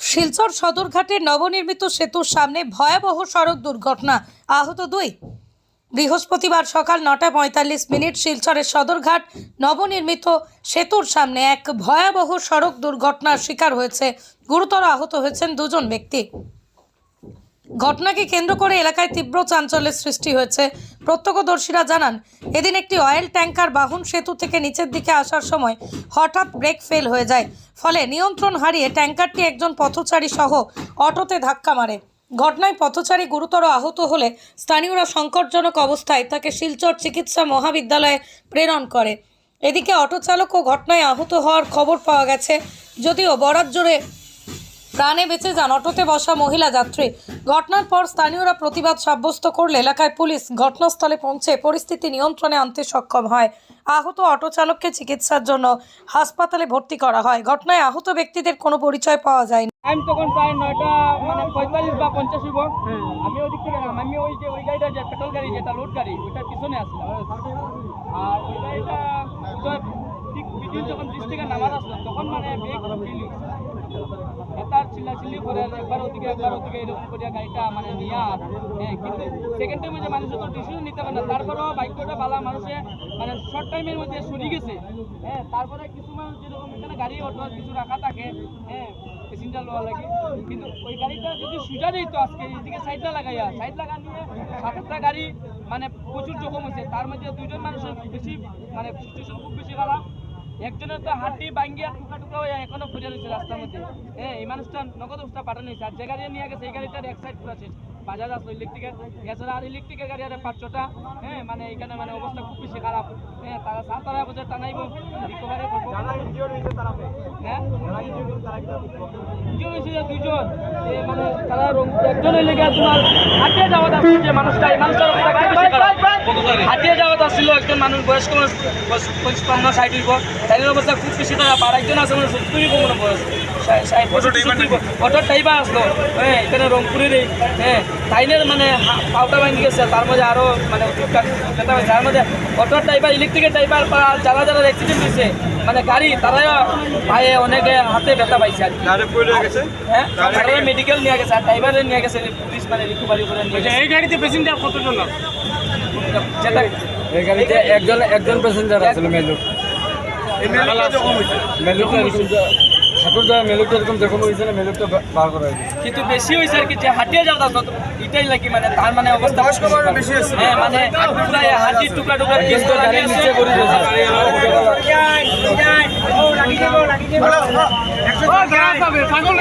শিলচর সদরঘাটের নবনির্মিত সেতুর সামনে ভয়াবহ সড়ক দুর্ঘটনা। আহত দুই। বৃহস্পতিবার সকাল নটা পঁয়তাল্লিশ মিনিট শিলচরের সদরঘাট নবনির্মিত সেতুর সামনে এক ভয়াবহ সড়ক দুর্ঘটনার শিকার হয়েছে। গুরুতর আহত হয়েছেন দুজন ব্যক্তি। ঘটনাকে কেন্দ্র করে এলাকায় তীব্র চাঞ্চল্যের সৃষ্টি হয়েছে। প্রত্যক্ষদর্শীরা জানান, এদিন একটি অয়েল ট্যাঙ্কার বাহন সেতু থেকে নিচের দিকে আসার সময় হঠাৎ ব্রেক ফেল হয়ে যায়। ফলে নিয়ন্ত্রণ হারিয়ে ট্যাঙ্কারটি একজন পথচারী সহ অটোতে ধাক্কা মারে। ঘটনায় পথচারী গুরুতর আহত হলে স্থানীয়রা সংকটজনক অবস্থায় তাকে শিলচর চিকিৎসা মহাবিদ্যালয়ে প্রেরণ করে। এদিকে অটো চালকও ঘটনায় আহত হওয়ার খবর পাওয়া গেছে, যদিও বরাত জুড়ে প্রাণে বেঁচে যান অটোতে বসা মহিলা যাত্রী। ঘটনার পর স্থানীয়রা প্রতিবাদ সাব্যস্ত করলে এলাকায় পুলিশ ঘটনাস্থলে পৌঁছে পরিস্থিতি নিয়ন্ত্রণে আনতে সক্ষম হয়। আহত অটো চালককে চিকিৎসার জন্য হাসপাতালে ভর্তি করা হয়। ঘটনায় আহত ব্যক্তিদের কোনো পরিচয় পাওয়া যায়নি। টাইম তখন প্রায় নয়টা মানে পঁয়তাল্লিশ বা পঞ্চাশ হইব। আমি ওই দিক থেকে গেলাম। আমি ওই যে ওই গাড়িটা যে পেট্রোল গাড়ি যেটা লোড গাড়ি ওইটার পিছনে আসলাম। আর ওই গাড়িটা ঠিক বিদিন যখন ব্রিজ থেকে নামার আসলো তখন মানে ব্রেক চিল্লা মানে মানে অটো, কিছু রাখা থাকে হ্যাঁ প্যাসেঞ্জার লওয়া লাগে, কিন্তু ওই গাড়িটা যদি লাগাইয়া সাইড লাগা নিয়ে সাত আটটা গাড়ি মানে প্রচুর জখম হয়েছে, তার মধ্যে দুইজন মানুষের বেশি মানে খুব বেশি খারাপ। একজনের তো হাড্ডি ভাঙ্গিয়া টুকা টুকা হয়ে এখনও পড়ে রয়েছে রাস্তার মধ্যে। হ্যাঁ এই মানুষটা নগদ অবস্থা পাঠানো হয়েছে। আর যে গাড়ি নিয়ে গেছে এই গাড়িটার এক সাইড পুরো শেষ। বাজাজ আসলো ইলেকট্রিকের এছাড়া আর ইলেকট্রিকের গাড়ি আর পাঁচ ছটা। হ্যাঁ মানে এখানে মানে অবস্থা খুব বেশি খারাপ। হ্যাঁ তারা সাত তারা বছর টানাইব রিকভারি করব। হ্যাঁ? দুজন হয়েছে দুজন। মানে তারা রং- একজন হইলে গিয়া তোমার হাঁটিয়ে যাওয়া যাচ্ছে যে মানুষটা এই মানুষটার অবস্থা খুব বেশি খারাপ। হাঁটিয়ে যাওয়া যাচ্ছিল একজন মানুষ বয়স্ক মানুষ ষাট হইব। তাদের অবস্থা খুব বেশি আর একজন আছে মানে সত্তরই কম না বয়স। ষাট- ষাট, পঁয়ষট্টি, সত্তর ব- অটোর ড্রাইভার আসলো? হ্যাঁ এখানে রংপুরের এই হ্যাঁ তাইনের মানে পাউটা ভাঙি গেছে তার মধ্যে আরও মানে তার মধ্যে অটোর ড্রাইভার ইলেকট্রিকের ড্রাইভার বা যারা যারা অ্যাক্সিডেন্ট হয়েছে মানে গাড়ি তারাও পায়ে অনেকে হাতে ব্যথা পাইছে আর কি। হ্যাঁ তারা মেডিকেল নিয়ে গেছে আর ড্রাইভারে নিয়ে গেছে পুলিশ মানে রিকভারি করে নিয়ে গেছে। এই গাড়িতে প্যাসেঞ্জার কতজন যেটা এই গাড়িতে একজন একজন প্যাসেঞ্জার আছিল মেলুক মেলুক ঠাকুরদা মেলুকটা এরকম যখন হয়েছে না মেলুকটা বার করা হয়েছে কিন্তু বেশি হয়েছে আর কি যে হাঁটিয়ে যাওয়া তত এটাই লাগি মানে তার মানে অবস্থা বেশি হয়েছে হ্যাঁ মানে হাঁটি টুকরা টুকরা কিন্তু গাড়ির নিচে পড়ে গেছে ছাগল